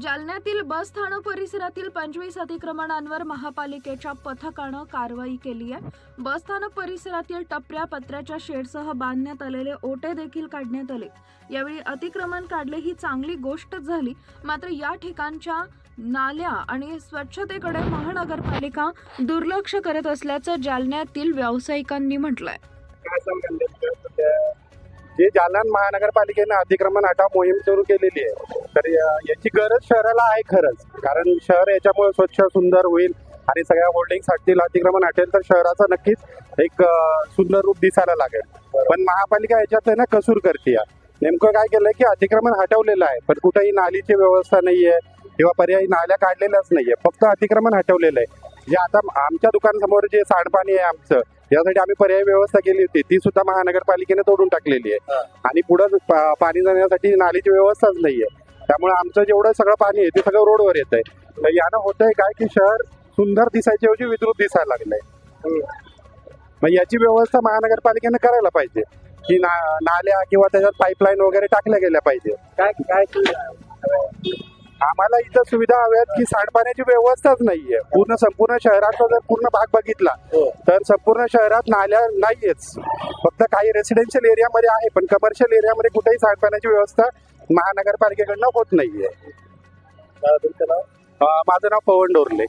जालन्यातील बस स्थानक परिसरातील पंचवीस अतिक्रमणांवर महापालिकेच्या पथकानं कारवाई केली आहे. बस स्थानक परिसरातील टपऱ्या पत्र्याच्या शेडसह बांधण्यात आलेले ओटे देखील काढण्यात आले. यावेळी अतिक्रमण काढले ही चांगली गोष्ट झाली. मात्र या ठिकाणच्या नाल्या आणि स्वच्छतेकडे महानगरपालिका दुर्लक्ष करत असल्याचं जालन्यातील व्यावसायिकांनी म्हटलंय. जे जालना महानगरपालिकेनं अतिक्रमण हटाव मोहीम सुरू केलेली आहे तर याची गरज शहराला आहे खरंच. कारण शहर याच्यामुळे स्वच्छ सुंदर होईल आणि सगळ्या होल्डिंग हटतील अतिक्रमण हटेल तर शहराचं नक्कीच एक सुंदर रूप दिसायला लागेल. पण महापालिका याच्यात आहे ना कसूर करते नेमकं काय केलंय की अतिक्रमण हटवलेलं आहे पण कुठेही नालीची व्यवस्था नाहीये किंवा पर्यायी नाल्या काढलेल्याच नाहीये फक्त अतिक्रमण हटवलेलं आहे. जे आता आमच्या दुकानासमोर जे सांडपाणी आहे आमचं यासाठी आम्ही पर्यायी व्यवस्था केली होती. ती सुद्धा महानगरपालिकेने तोडून टाकलेली आहे. आणि पुढं पाणी जाण्यासाठी नालीची व्यवस्थाच नाहीये. त्यामुळे आमचं जेवढं सगळं पाणी आहे ते सगळं रोडवर येत आहे तर यानं होतंय काय की शहर सुंदर दिसायच्या ऐवजी विद्रुप दिसायला लागलंय. मग याची व्यवस्था महानगरपालिकेने करायला पाहिजे. की ना नाल्या किंवा त्याच्यात पाईपलाईन वगैरे टाकल्या गेल्या पाहिजे. काय काय आम्हाला इथं सुविधा हव्यात की सांडपाण्याची व्यवस्थाच नाहीये. पूर्ण संपूर्ण शहराचा जर पूर्ण भाग बघितला तर संपूर्ण शहरात नाल्या नाहीयेच. फक्त काही रेसिडेन्शियल एरियामध्ये आहे पण कमर्शियल एरियामध्ये कुठेही सांडपाण्याची व्यवस्था महानगरपालिकेकडनं होत नाहीये. माझं नाव पवन डोरले.